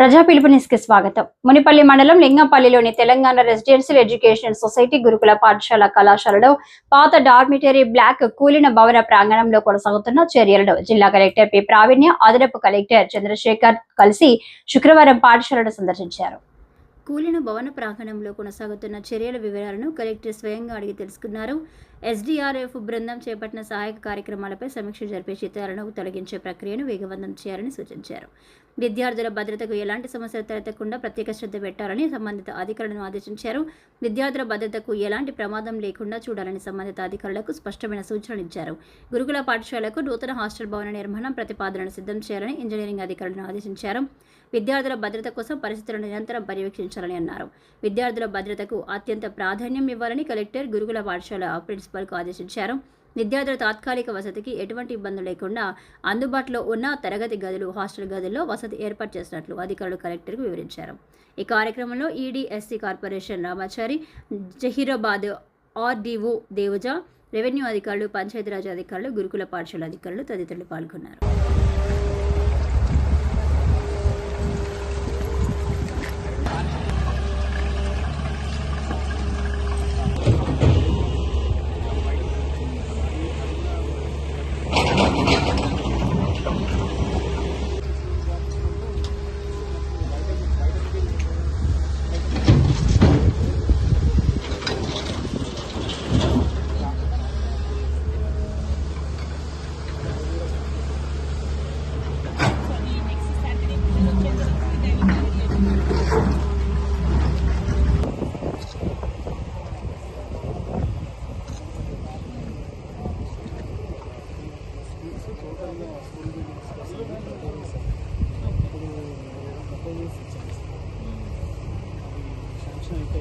ప్రజా పిలుపునిస్కి స్వాగతం. మునిపల్లి మండలం లింగంపల్లిలోని తెలంగాణ రెసిడెన్షియల్ ఎడ్యుకేషన్ సొసైటీ గురుకుల పాఠశాల కళాశాలలో పాత డార్మిటరీ బ్లాక్ కూలిన భవన ప్రాంగణంలో కొనసాగుతున్న చర్యలను జిల్లా కలెక్టర్ పి. ప్రావీణ్య అదనపు కలెక్టర్ చంద్రశేఖర్ కలిసి శుక్రవారం పాఠశాలను సందర్శించారు. కూలిన భవన ప్రాంగణంలో కొనసాగుతున్న చర్యల వివరాలను కలెక్టర్ స్వయంగా అడిగి తెలుసుకున్నారు. ఎస్డీఆర్ఎఫ్ బృందం చేపట్టిన సహాయక కార్యక్రమాలపై సమీక్ష జరిపే చిత్రాలను తొలగించే ప్రక్రియను వేగవంతం చేయాలని సూచించారు. విద్యార్థుల భద్రతకు ఎలాంటి సమస్యలు తలెత్తకుండా ప్రత్యేక శ్రద్ధ పెట్టాలని సంబంధిత అధికారులను ఆదేశించారు. విద్యార్థుల భద్రతకు ఎలాంటి ప్రమాదం లేకుండా చూడాలని సంబంధిత అధికారులకు స్పష్టమైన సూచనలు ఇచ్చారు. గురుకుల పాఠశాలకు నూతన హాస్టల్ భవన నిర్మాణం ప్రతిపాదనను సిద్ధం చేయాలని ఇంజనీరింగ్ అధికారులను ఆదేశించారు. విద్యార్థుల భద్రత కోసం పరిస్థితులను నిరంతరం పర్యవేక్షించాలని అన్నారు. విద్యార్థుల భద్రతకు అత్యంత ప్రాధాన్యం ఇవ్వాలని కలెక్టర్ గురుకుల పాఠశాల ప్రిన్సిపాల్కు ఆదేశించారు. విద్యార్థుల తాత్కాలిక వసతికి ఎటువంటి ఇబ్బందులు లేకుండా అందుబాటులో ఉన్న తరగతి గదులు హాస్టల్ గదుల్లో వసతి ఏర్పాటు చేసినట్లు అధికారులు కలెక్టర్కు వివరించారు. ఈ కార్యక్రమంలో E D S C corporation Ramachari Zaheerabad R D O Devaja revenue అధికారులు పంచాయతీరాజ్ అధికారులు గురుకుల పాఠశాల అధికారులు తదితరులు పాల్గొన్నారు. శాంక్షన్ అయితే